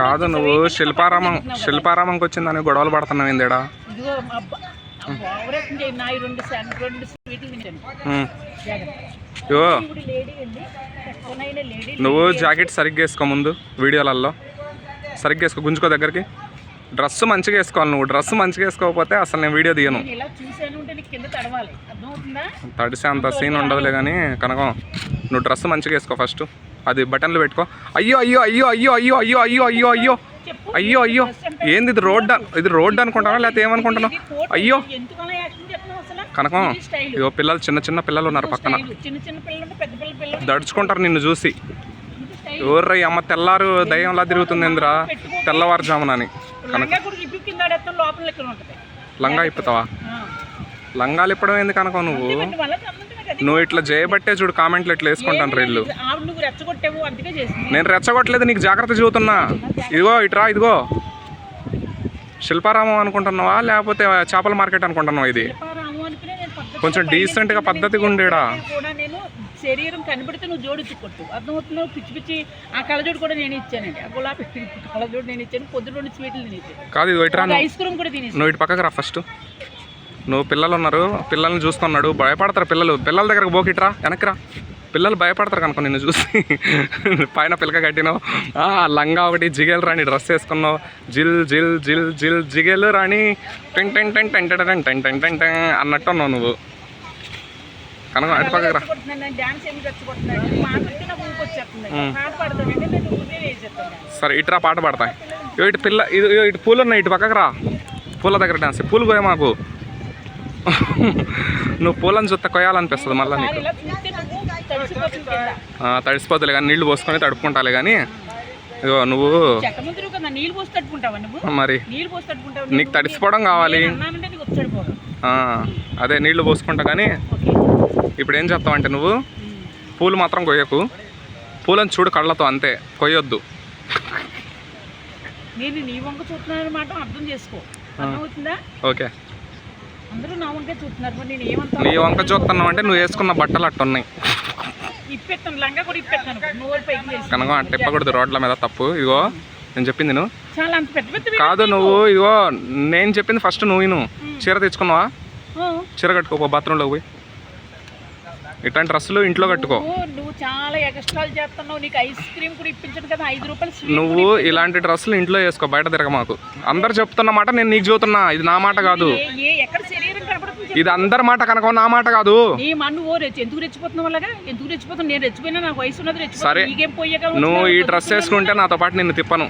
కాదు నువ్వు శిల్పారామం శిల్పారామంకి వచ్చిందని గొడవలు పడుతున్నావు ఏందేడా నువ్వు జాకెట్ సరిగ్గా వేసుకో ముందు వీడియోలలో సరిగ్గా వేసుకో గుంజుకో దగ్గరికి. డ్రెస్ మంచిగా వేసుకోవాలి నువ్వు. డ్రెస్ మంచిగా వేసుకోకపోతే అసలు నేను వీడియో తీయను. తడిసే అంత సీన్ ఉండదులే కానీ కనకం నువ్వు డ్రెస్ మంచిగా వేసుకో ఫస్ట్. అది బటన్లు పెట్టుకో. అయ్యో అయ్యో అయ్యో అయ్యో అయ్యో అయ్యో అయ్యో అయ్యో అయ్యో. అయ్యో అయ్యో. ఏంది ఇది రోడ్ ఇది రోడ్ అనుకుంటావా? లేకపోతే ఏమనుకుంటున్నావు? అయ్యో. కనకం ఇగో పిల్లలు చిన్న చిన్న పిల్లలు ఉన్నారు పక్కన. దడుచుకుంటారు నిన్ను చూసి. ఎవర్రయ్య అమ్మ తెల్లారు దయ్యంలా తిరుగుతుంది ఎందురా తెల్లవారుజామున అని లంగా ఇప్పుతావా? లంగాలు ఇప్పడం ఏంది కనుక నువ్వు? నువ్వు ఇట్లా చేయబట్టే చూడు కామెంట్లు ఇట్లా వేసుకుంటాను రీళ్ళు నేను రెచ్చగొట్టలేదు నీకు జాగ్రత్త చూతున్నా ఇదిగో ఇట్రా ఇదిగో. శిల్పారామం అనుకుంటున్నావా? లేకపోతే చేపల మార్కెట్ అనుకుంటున్నావా ఇది? కొంచెం డీసెంట్గా పద్ధతిగా ఉండేడా? నేను శరీరం కనబడితే నువ్వు జోడించి కొట్టు అర్థమవుతున్నావు పిచ్చి పిచ్చి ఆ కళ్ళజోడు కూడా నేను ఇచ్చానండి ఆ గులాబీ కళ్ళజోడు నేను ఇచ్చాను పొద్దున రెండు స్వీట్లు తినేసి కాదు ఇదిగో ఇట్రా నువ్వు ఐస్ క్రీమ్ కూడా తినేసి నువ్వు ఇటు పక్కకు రా ఫస్ట్ నువ్వు పిల్లలు ఉన్నారు పిల్లల్ని చూస్తున్నాడు భయపడతారు పిల్లలు పిల్లల దగ్గరకు పోకిట్రా వెనక్కిరా పిల్లలు భయపడతారు కనుక నిన్ను చూసి పైన పిల్లక కట్టినావు ఆ, లంగా ఒకటి జిగేలు రాని డ్రెస్ వేసుకున్నావు జిల్ జిల్ జిల్ జిల్ జిగేలు రాని ten ten ten ten ten ten ten ten ten ten అన్నట్టు ఉన్నావు నువ్వు కనక అటు పక్కకి రా. సరే ఇటురా పాట పాడతాయి ఇటు పిల్ల ఇది ఇటు పూలు ఉన్నాయి ఇటు పక్కకు రా. పూల దగ్గర డాన్స్ పూలు పోయా మాకు. నువ్వు పూలను చుత్త కొయ్యాలనిపిస్తుంది మళ్ళీ నీకు. తడిసిపోతులే కానీ నీళ్ళు పోసుకొని తడుపుకుంటాలే కానీ. ఇదిగో నువ్వు మరి నీకు తడిసిపోవడం కావాలి. అదే నీళ్ళు పోసుకుంటా కానీ ఇప్పుడు ఏం చేస్తావంటే నువ్వు? పూలు మాత్రం కొయ్యకు. పూలను చూడు కళ్ళతో అంతే. కొయ్యొద్దు. నేను నీ వంక చూస్తున్నాను మాట అర్థం చేసుకో. ఓకే. అందరూ నా వంకే చూస్తున్నారు. నేను నీ వంక చూస్తున్నావు అంటే నువ్వు వేసుకున్న బట్టలు అట్టున్నాయి. ఇప్పెత్తాను. లంగా కూడా ఇప్పెత్తాను. నోరు పైకి చేసి కనుక అట్ట ఇప్పకూడదు. రోడ్ల మీద తప్పు. ఇగో నేను చెప్పింది నువ్వు చాలా అంత పెద్ద పెద్ద కాదు నువ్వు ఇగో నేను చెప్పింది ఫస్ట్ నువ్వు విను. చీర తెచ్చుకున్నావా? చీర కట్టుకోపో బాత్రూంలోకి పోయి. ఇట్లాంటి డ్రెస్సులు ఇంట్లో కట్టుకో. నువ్వు చాలా ఎక్స్ట్రాలు చేస్తున్నావు. నీకు ఐస్ క్రీమ్ కూడా ఇప్పించను కదా ఐదు రూపాయలు నువ్వు ఇలాంటి డ్రెస్సులు ఇంట్లో వేసుకో బయట తిరగ మాకు. అందరు చెప్తున్న మాట నేను నీకు చెబుతున్నా ఇది నా మాట కాదు. ఇది అందరి మాట కనుక నా మాట కాదు. ఎందుకు ఎందుకు నేను రెచ్చిపోయినా నాకు వయసు ఉన్నది సరే. నువ్వు ఈ డ్రెస్ వేసుకుంటే నాతో పాటు నిన్ను తిప్పను.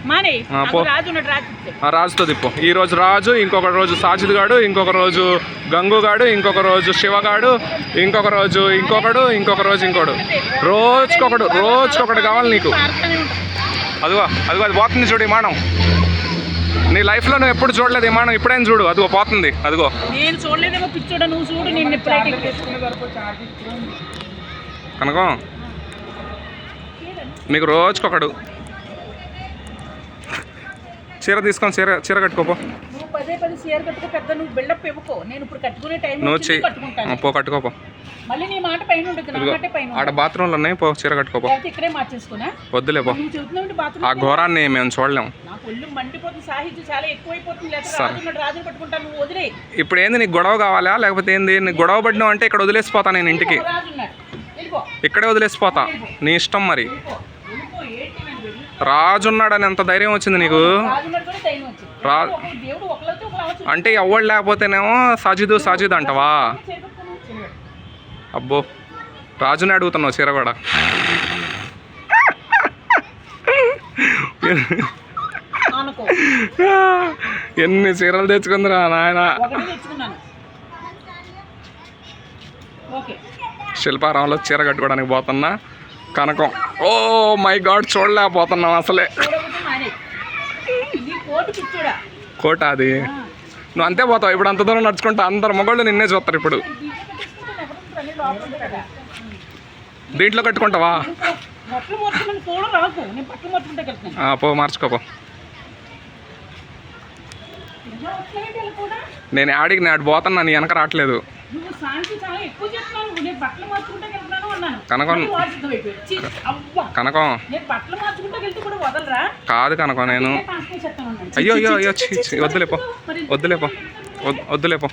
రాజుతో తిప్పు. ఈ రోజు రాజు ఇంకొక రోజు సాజిద్ గాడు ఇంకొక రోజు గంగు గాడు ఇంకొక రోజు శివగాడు ఇంకొక రోజు ఇంకొకడు ఇంకొక రోజు ఇంకోడు. రోజుకొకడు రోజుకొకడు కావాలి నీకు. అదిగో అదిగో అది పోతుంది చూడు విమానం. నీ లైఫ్లో నువ్వు ఎప్పుడు చూడలేదు విమానం ఇప్పుడేం చూడు అదిగో పోతుంది అదిగో. నేను చూడలేదేమో పిచ్చోడ నువ్వు చూడు నేను ఎప్పుడైతే కనుక నీకు రోజుకొకడు. చీర తీసుకొని చీర చీర కట్టుకోపో. పదే పదే చీర కట్టుకో పెద్ద నువ్వు బిల్డప్ ఇవ్వకో. నేను ఇప్పుడు కట్టుకునే టైం నువ్వు చెయ్యి. కట్టుకుంటాను. పో కట్టుకోపో మళ్ళీ నీ మాట పైన నా మాటే పైన ఆడ బాత్రూంలు ఉన్నాయి పో చీర కట్టుకోపో లేకపోతే ఇక్కడే మార్చేసుకున్నా వద్దులే పో. నువ్వు చెబుతున్నావు ఆ ఘోరాన్ని మేము చూడలేము ఒళ్ళు మండిపోతుంది సాహిత్యం చాలా ఎక్కువైపోతుంది లేకపోతే రాజు ఉన్నాడు రాజుని పట్టుకుంటాను నువ్వు వదిలే. ఇప్పుడు ఏంది నీకు గొడవ కావాలా? లేకపోతే ఏంది నీకు గొడవ పడినావు అంటే ఇక్కడ వదిలేసిపోతా నేను ఇంటికి. ఇక్కడే వదిలేసిపోతా. నీ ఇష్టం మరి. వెళ్ళిపో. వెళ్ళిపో ఏంటి నేను వెళ్ళి రాజు ఉన్నాడని ఎంత ధైర్యం వచ్చింది నీకు? రాజు అంటే ఎవడు లేకపోతేనేమో సాజిదు సాజిద్ అంటవా? అబ్బో రాజుని అడుగుతున్నావు చీర కూడా. ఎన్ని చీరలు తెచ్చుకుందిరా నాయన? శిల్పారాంలో చీర కట్టుకోవడానికి పోతున్నా. కనకం. ఓ మై గాడ్ చూడలేకపోతున్నాం అసలే. కోట అది? నువ్వు అంతే పోతావు. ఇప్పుడు అంత దూరం నడుచుకుంటా అందరు మగవాళ్ళు నిన్నే చూస్తారు ఇప్పుడు. దీంట్లో కట్టుకుంటావా? పో మార్చుకోపో నేను ఆడికి నేను ఆడు పోతాను నీ వెనక రావట్లేదు. కనకం కనకం కాదు కనకం నేను అయ్యో అయ్యో అయ్యో వద్దులేపో వద్దులేపో వద్దులేపో